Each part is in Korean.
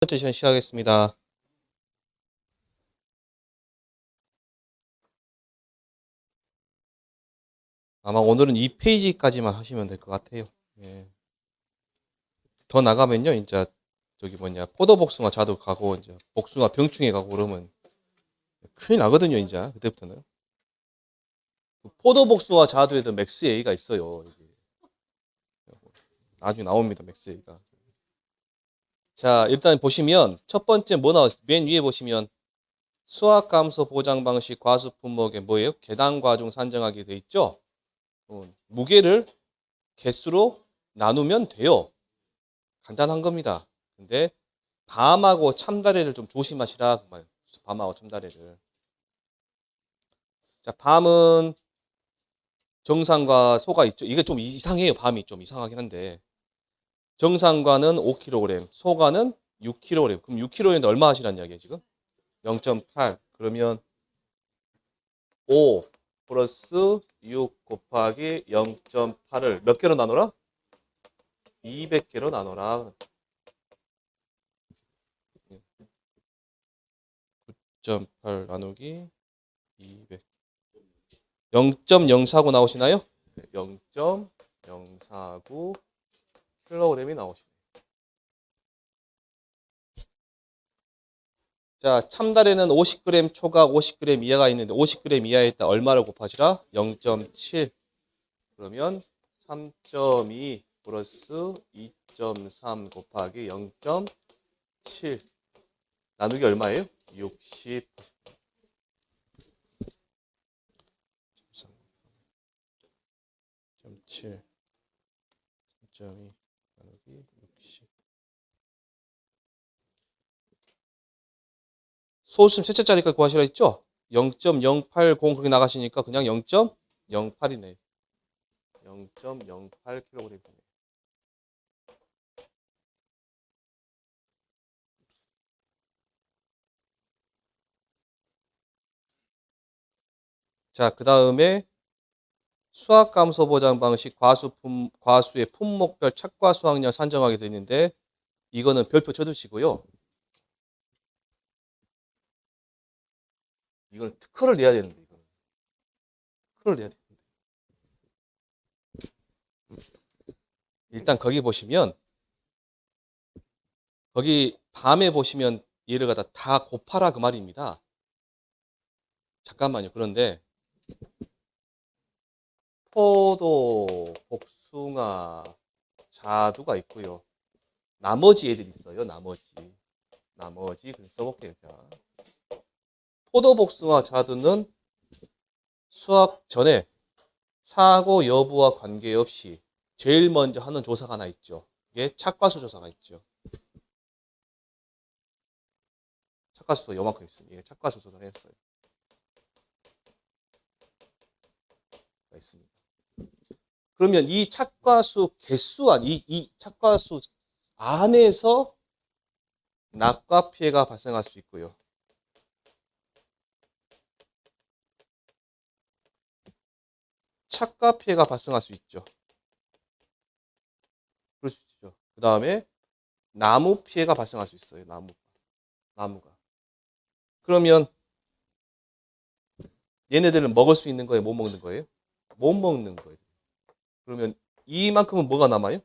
번째 시간 시작하겠습니다. 아마 오늘은 이 페이지까지만 하시면 될 것 같아요. 예. 더 나가면요, 이제 저기 뭐냐 포도 복숭아 자도 가고 이제 복숭아 병충해 가고 그러면 큰일 나거든요, 이제 그때부터는. 그 포도 복숭아 자두에도 맥스 A가 있어요. 나중에 나옵니다, 맥스 A가. 자, 일단 보시면 첫 번째 뭐 나왔어요? 맨 위에 보시면 수학 감소 보장 방식 과수 품목에 뭐예요? 계단 과중 산정하게 돼 있죠? 어, 무게를 개수로 나누면 돼요. 간단한 겁니다. 근데 밤하고 참다래를 좀 조심하시라. 밤하고 참다래를. 자, 밤은 정상과 소가 있죠. 이게 좀 이상해요. 밤이 좀 이상하긴 한데. 정상과는 5kg, 소가는 6kg. 그럼 6kg인데 얼마 하시란 이야기예요, 지금? 0.8. 그러면 5 플러스 6 곱하기 0.8을 몇 개로 나눠라? 200개로 나눠라. 9.8 나누기 200. 0.049 나오시나요? 0.049 킬로그램이 나오시네요. 자, 참다래는 50g 초각 50g 이하가 있는데 50g 이하에 있다. 얼마를 곱하시라? 0.7 그러면 3.2 플러스 2.3 곱하기 0.7 나누기 얼마예요? 60 7 3.2 나누기 60 소수점 셋째 자리까지 구하시라 했죠? 0.080 그렇게 나가시니까 그냥 0.08이네. 0.08kg이네. 자, 그 다음에 수학 감소 보장 방식 과수 품, 과수의 품목별 착과 수학량 산정하게 되어 있는데 이거는 별표 쳐두시고요. 이건 특허를 내야 되는데 이거는 특허를 내야 되는데 일단 거기 보시면 거기 밤에 보시면 얘를 갖다 다 곱하라 그 말입니다. 잠깐만요. 그런데 포도, 복숭아, 자두가 있고요. 나머지 애들이 있어요. 나머지. 나머지 써볼게요. 자. 포도, 복숭아, 자두는 수학 전에 사고 여부와 관계없이 제일 먼저 하는 조사가 하나 있죠. 이게 착과수 조사가 있죠. 착과수 요만큼 있습니다. 이게 착과수 조사를 했어요. 있습니다. 그러면 이 착과수 개수 안, 이, 이 착과수 안에서 낙과 피해가 발생할 수 있고요. 착과 피해가 발생할 수 있죠. 그럴 수 있죠. 그 다음에 나무 피해가 발생할 수 있어요. 나무, 나무가. 그러면 얘네들은 먹을 수 있는 거예요? 못 먹는 거예요? 못 먹는 거예요. 그러면 이만큼은 뭐가 남아요?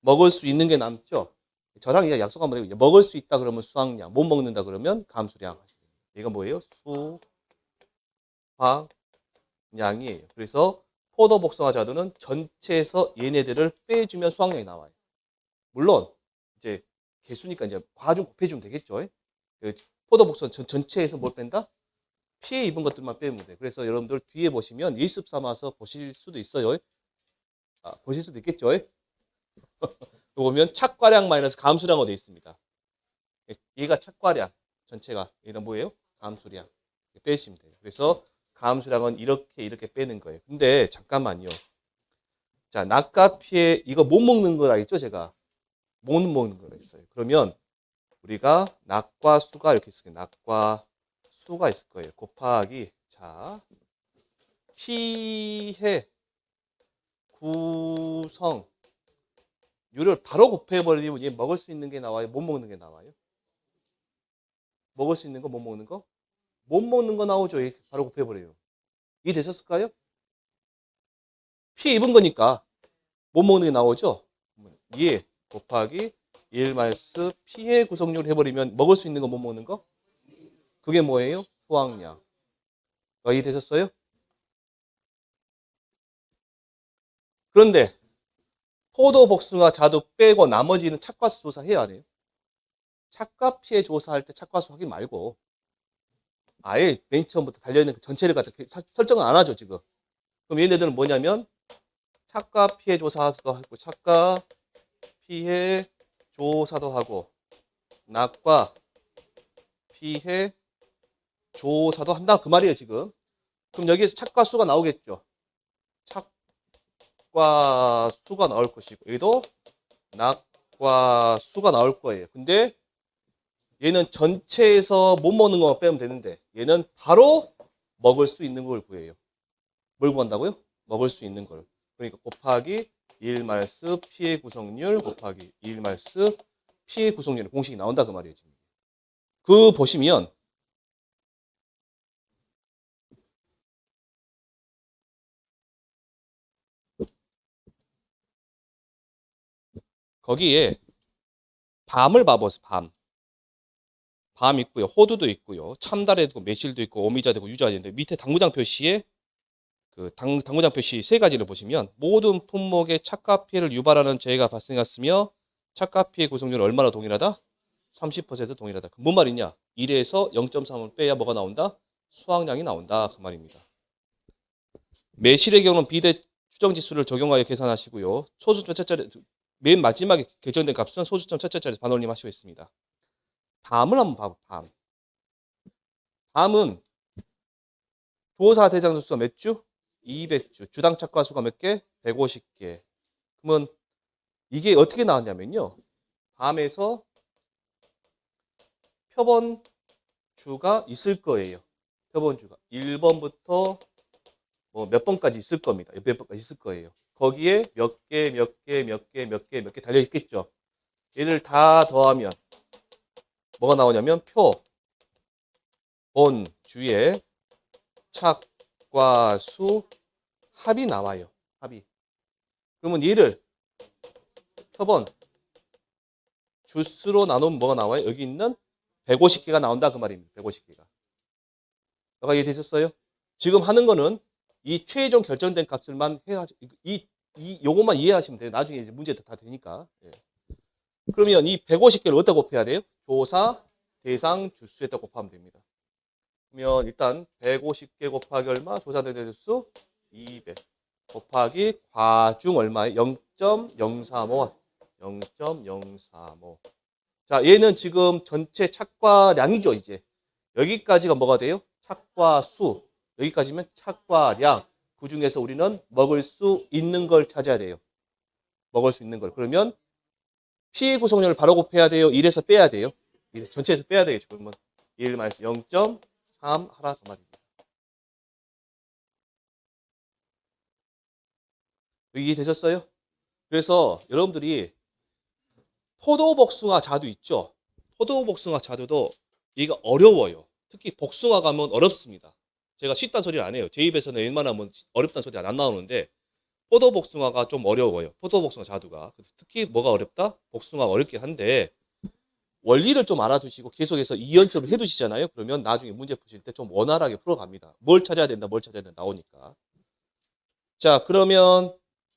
먹을 수 있는 게 남죠. 저랑 이제 약속 한번 해요. 먹을 수 있다 그러면 수확량, 못 먹는다 그러면 감수량. 얘가 뭐예요? 수확량이에요. 그래서 포도 복숭아 자두는 전체에서 얘네들을 빼주면 수확량이 나와요. 물론 이제 개수니까 이제 과중 곱해주면 되겠죠. 그 포도 복숭아 전체에서 뭘 뺀다? 피해 입은 것들만 빼면 돼. 그래서 여러분들 뒤에 보시면 예습 삼아서 보실 수도 있어요. 아, 보실 수도 있겠죠. 보면 착과량 마이너스 감수량으로 되어 있습니다. 얘가 착과량 전체가 얘는 뭐예요? 감수량 빼시면 돼요. 그래서 감수량은 이렇게 이렇게 빼는 거예요. 근데 잠깐만요. 자, 낙과 피해 이거 못 먹는 거 알겠죠? 제가 못 먹는 거가 있어요. 그러면 우리가 낙과 수가 이렇게 있어요. 낙과 수가 있을 거예요. 곱하기 자 피해 구성 율을 바로 곱해버리면 얘 먹을 수 있는 게 나와요. 못 먹는 게 나와요. 먹을 수 있는 거, 못 먹는 거? 못 먹는 거 나오죠. 이렇게 바로 곱해버려요. 이해되셨을까요? 피해 입은 거니까 못 먹는 게 나오죠. 예 곱하기 1 마이너스 피해 구성률 해버리면 먹을 수 있는 거 못 먹는 거? 그게 뭐예요? 수확량. 아, 이해되셨어요? 그런데 포도, 복숭아, 자두 빼고 나머지는 착과수 조사해야 하네요. 착과 피해 조사할 때 착과수 확인 말고 아예 맨 처음부터 달려있는 그 전체를 갖다 사- 설정을 안 하죠 지금. 그럼 얘네들은 뭐냐면 착과 피해 조사도 하고 착과 피해 조사도 하고 낙과 피해 조사도 한다 그 말이에요 지금. 그럼 여기에서 착과 수가 나오겠죠. 착과 수가 나올 것이고 여기도 낙과 수가 나올 거예요. 근데 얘는 전체에서 못 먹는 것만 빼면 되는데 얘는 바로 먹을 수 있는 걸 구해요. 뭘 구한다고요? 먹을 수 있는 걸. 그러니까 곱하기 1 말스 피해 구성률 곱하기 1 말스 피해 구성률 공식이 나온다 그 말이에요. 지금. 그 보시면 거기에 밤을 봐보세요. 밤. 밤 있고요. 호두도 있고요. 참다래도 있고 매실도 있고 오미자도 있고 유자도 있는데 밑에 당구장 표시에 그 당, 당구장 표시 세 가지를 보시면 모든 품목의 착가 피해를 유발하는 재해가 발생했으며 착가 피해 구성률 얼마나 동일하다? 30% 동일하다. 그 뭔 말이냐? 1에서 0.3을 빼야 뭐가 나온다? 수확량이 나온다. 그 말입니다. 매실의 경우는 비대 추정 지수를 적용하여 계산하시고요. 소수점 첫째짜리 맨 마지막에 결정된 값은 소수점 첫째짜리 반올림 하시고 있습니다. 밤을 한번 봐봐. 밤. 밤은 조사 대장 수가 몇 주? 200주. 주당 착과 수가 몇 개? 150개. 그러면 이게 어떻게 나왔냐면요. 밤에서 표본 주가 있을 거예요. 표본 주가 1번부터 뭐 몇 번까지 있을 겁니다. 몇 번까지 있을 거예요. 거기에 몇 개, 몇 개, 몇 개, 몇 개, 몇 개 달려 있겠죠. 얘를 다 더하면 뭐가 나오냐면 표, 본, 주에 착과 수 합이 나와요. 합이. 그러면 얘를 표본 주수로 나누면 뭐가 나와요? 여기 있는 150개가 나온다 그 말입니다. 150개가. 너가 이해되셨어요? 지금 하는 거는 이 최종 결정된 값을만 해야 이, 이 요것만 이해하시면 돼요. 나중에 이제 문제 다 되니까. 예. 그러면 이 150개를 어디다 곱해야 돼요? 조사 대상 주수에다 곱하면 됩니다. 그러면 일단 150개 곱하기 얼마? 조사 대상 주수 200 곱하기 과중 얼마에 0.035 0.035 자, 얘는 지금 전체 착과량이죠, 이제. 여기까지가 뭐가 돼요? 착과 수. 여기까지면 착과량. 그 중에서 우리는 먹을 수 있는 걸 찾아야 돼요. 먹을 수 있는 걸. 그러면 피해 구성률을 바로 곱해야 돼요. 1에서 빼야 돼요. 1 전체에서 빼야 되겠죠. 그러면 1 마이너스 0.3 하라 그 말입니다. 이해되셨어요? 그래서 여러분들이 포도 복숭아 자두 있죠. 포도 복숭아 자두도 얘가 어려워요. 특히 복숭아 가면 어렵습니다. 제가 쉽다는 소리를 안 해요. 제 입에서는 웬만하면 어렵다는 소리가 안 나오는데 포도 복숭아가 좀 어려워요. 포도 복숭아 자두가 특히 뭐가 어렵다? 복숭아가 어렵긴 한데 원리를 좀 알아두시고 계속해서 이 연습을 해두시잖아요. 그러면 나중에 문제 푸실 때 좀 원활하게 풀어갑니다. 뭘 찾아야 된다, 뭘 찾아야 된다 나오니까. 자, 그러면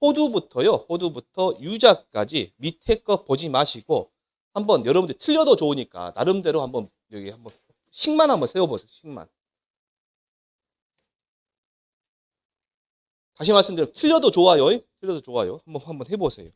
호두부터요. 호두부터 유자까지 밑에 거 보지 마시고 한번 여러분들 틀려도 좋으니까 나름대로 한번 여기 한번 식만 한번 세워보세요. 식만. 다시 말씀드려 틀려도 좋아요. 틀려도 좋아요. 한번 한번 해보세요.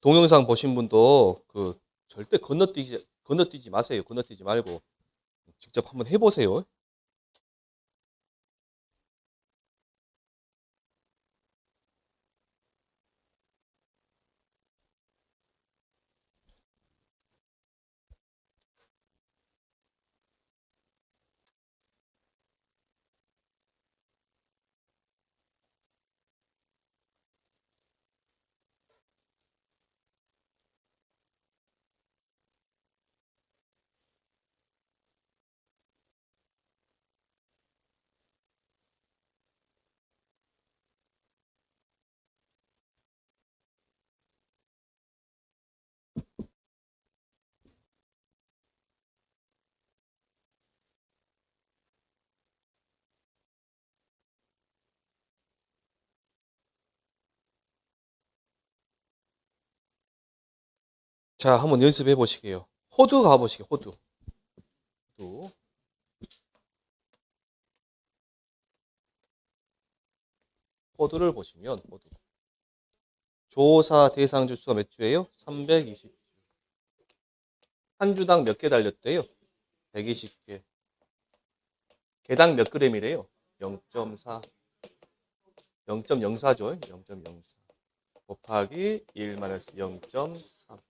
동영상 보신 분도 그 절대 건너뛰지 건너뛰지 마세요. 건너뛰지 말고 직접 한번 해보세요. 자, 한번 연습해 보시게요. 호두 가보시게, 호두. 호두. 호두를 보시면, 호두. 조사 대상 주수가 몇 주예요? 320주. 한 주당 몇 개 달렸대요? 120개. 개당 몇 그램이래요? 0.4. 0.04죠? 0.04. 곱하기 1 마이너스 0.3.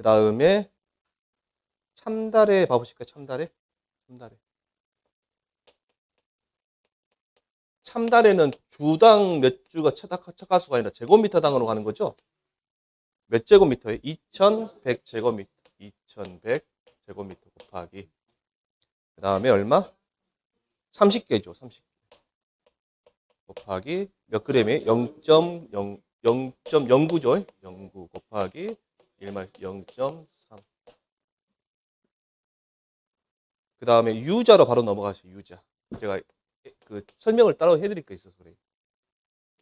그 다음에 참달에 봐보실까요? 참달에? 참달에. 참달에는 주당 몇 주가 척가수가 아니라 제곱미터당으로 가는 거죠? 몇 제곱미터예요? 2100 제곱미터. 2100 제곱미터 곱하기. 그 다음에 얼마? 30개죠. 30개. 곱하기 몇? 0.0 0.09죠. 09 곱하기 1 마이너스 0.3. 그 다음에 유자로 바로 넘어가시죠. 유자. 제가 그 설명을 따로 해드릴 거 있어서 그래요.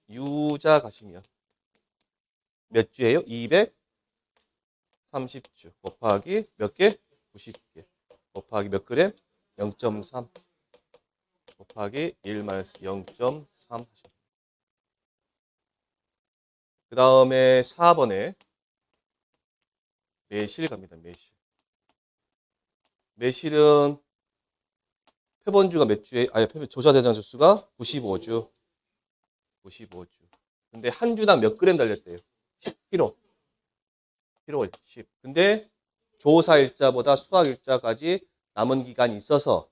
유자 가시면 몇 주예요? 230주 곱하기 몇 개? 90개 곱하기 몇 그램? 0.3 곱하기 1 마이너스 0.3그 다음에 4번에 매실 갑니다. 매실. 매실은 표본주가 몇 주에 아니 조사 대상 주수가 95주. 95주. 근데 한 주당 몇 그램 달렸대요? 10kg. kg 10. 근데 조사 일자보다 수학 일자까지 남은 기간이 있어서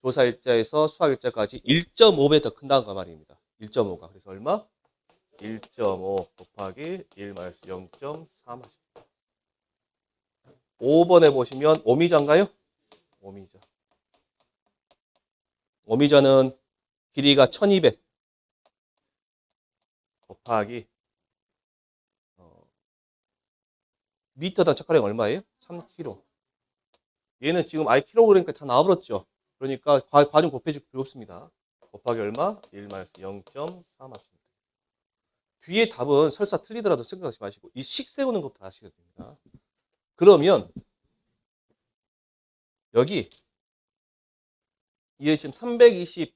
조사 일자에서 수학 일자까지 1.5배 더 큰다는 거 말입니다. 1.5가. 그래서 얼마? 1.5 곱하기 1 마이너스 0.3 하십니다. 5번에 보시면 오미자인가요? 오미자. 오미자는 길이가 1200 곱하기 어, 미터당 착화량 얼마예요? 3kg. 얘는 지금 아예 킬로그램까지 다 나와버렸죠. 그러니까 과, 과중 곱해줄 필요 없습니다. 곱하기 얼마? 1 마이너스 0.3 하십니다. 뒤에 답은 설사 틀리더라도 생각하지 마시고 이 식 세우는 것부터 하셔야 됩니다. 그러면 여기 이게 지금 320,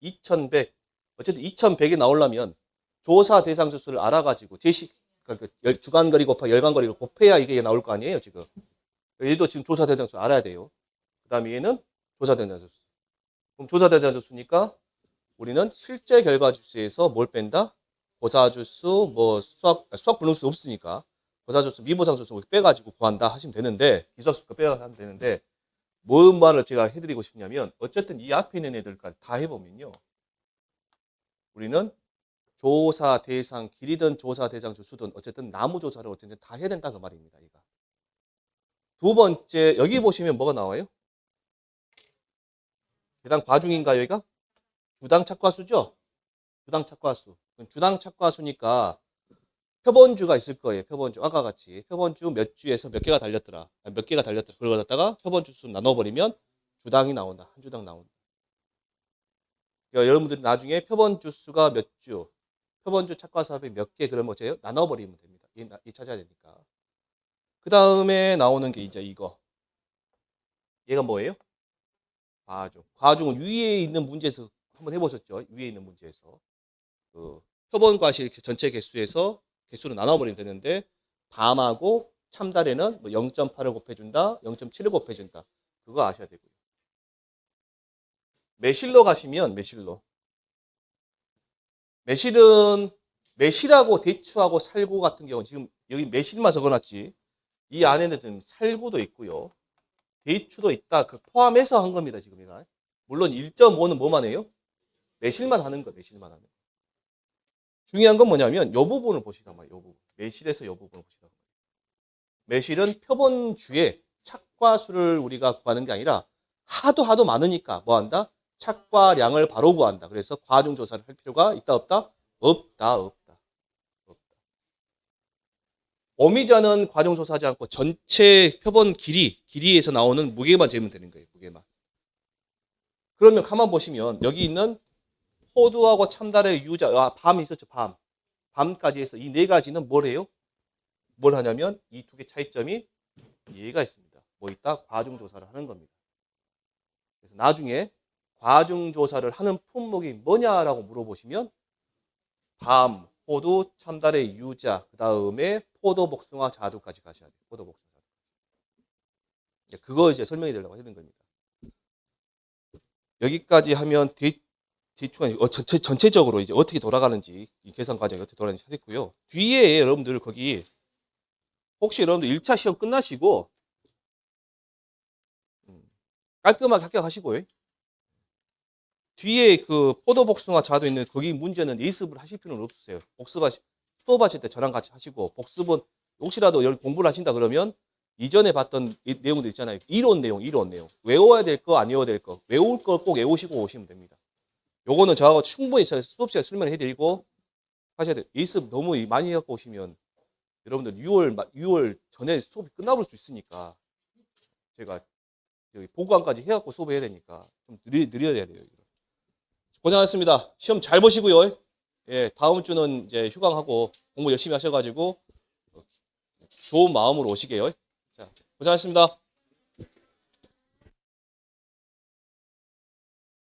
2100 어쨌든 2100이 나오려면 조사 대상 주수를 알아가지고 제식 그러니까 열- 주간 거리 곱하기 열간 거리를 곱해야 이게 나올 거 아니에요 지금. 얘도 지금 조사 대상 주수 알아야 돼요. 그 다음에 얘는 조사 대상 주수 그럼 조사 대상 주수니까 우리는 실제 결과 주수에서 뭘 뺀다? 고사 주수 뭐 수학 아, 수학 분홍수 없으니까 고사 주수 미보상 주수 빼가지고 구한다 하시면 되는데 기수학 수가 빼가 하면 되는데 뭔 말을 제가 해드리고 싶냐면 어쨌든 이 앞에 있는 애들까지 다 해보면요 우리는 조사 대상 길이든 조사 대상 주수든 어쨌든 나무 조사를 어쨌든 다 해야 된다 그 말입니다 이가 두 번째 여기 보시면 뭐가 나와요? 계단 과중인가 여기가? 주당 착과수죠? 주당 착과수 주당 착과수니까 표본주가 있을 거예요. 표본주. 아까 같이 표본주 몇 주에서 몇 개가 달렸더라. 몇 개가 달렸더라. 그걸 갖다가 표본주 수 나눠버리면 주당이 나온다. 한 주당 나온다. 그러니까 여러분들이 나중에 표본주 수가 몇 주, 표본주 착과수합이 몇 개 그런 거제요 나눠버리면 됩니다. 이, 나- 이 찾아야 되니까. 그 다음에 나오는 게 이제 이거. 얘가 뭐예요? 과중. 과중은 위에 있는 문제에서 한번 해보셨죠? 위에 있는 문제에서. 그 표본 과실 전체 개수에서 개수를 나눠버리면 되는데 밤하고 참달에는 뭐 0.8을 곱해준다, 0.7을 곱해준다. 그거 아셔야 되고요. 매실로 가시면 매실로. 매실은 매실하고 대추하고 살구 같은 경우 지금 여기 매실만 적어놨지 이 안에는 지금 살구도 있고요. 대추도 있다. 그 포함해서 한 겁니다. 지금 이가 물론 1.5는 뭐만 해요? 매실만 하는 거, 매실만 하는 거. 중요한 건 뭐냐면 요 부분을 보시란 말이에요. 요 부분. 매실에서 요 부분을 보시란 말이에요. 매실은 표본주의 착과 수를 우리가 구하는 게 아니라 하도 하도 많으니까 뭐 한다? 착과 량을 바로 구한다. 그래서 과중 조사를 할 필요가 있다 없다? 없다 없다. 없다. 오미자는 과중 조사하지 않고 전체 표본 길이 길이에서 나오는 무게만 재면 되는 거예요. 무게만. 그러면 가만 보시면 여기 있는 호두하고 참달의 유자, 아, 밤이 있었죠, 밤. 밤까지 해서 이 네 가지는 뭘 해요? 뭘 하냐면 이 두 개 차이점이 얘가 있습니다. 뭐 있다? 과중조사를 하는 겁니다. 그래서 나중에 과중조사를 하는 품목이 뭐냐라고 물어보시면 밤, 호두, 참달의 유자, 그 다음에 포도, 복숭아, 자두까지 가셔야 돼요. 포도, 복숭아, 자두. 그거 이제 설명해 드리려고 하는 겁니다. 여기까지 하면 대, 대충 어, 전체, 전체적으로 이제 어떻게 돌아가는지 이 계산 과정이 어떻게 돌아가는지 하겠고요. 뒤에 여러분들 거기 혹시 여러분들 1차 시험 끝나시고 음, 깔끔하게 합격하시고요. 뒤에 그 포도 복숭아 자도 있는 거기 문제는 예습을 하실 필요는 없으세요. 복습하시 수업하실 때 저랑 같이 하시고 복습은 혹시라도 공부를 하신다 그러면 이전에 봤던 이 내용들 있잖아요. 이론 내용, 이론 내용. 외워야 될 거, 안 외워야 될 거. 외울 걸 꼭 외우시고 오시면 됩니다. 요거는 저하고 충분히 수업 시간에 설명을 해드리고 하셔야 돼요. 예습 너무 많이 갖고 오시면 여러분들 6월, 마- 6월 전에 수업이 끝나볼 수 있으니까 제가 여기 보고안까지 해갖고 수업을 해야 되니까 좀 느리, 느려야 돼요. 고생하셨습니다. 시험 잘 보시고요. 예, 다음 주는 이제 휴강하고 공부 열심히 하셔가지고 좋은 마음으로 오시게요. 자, 고생하셨습니다.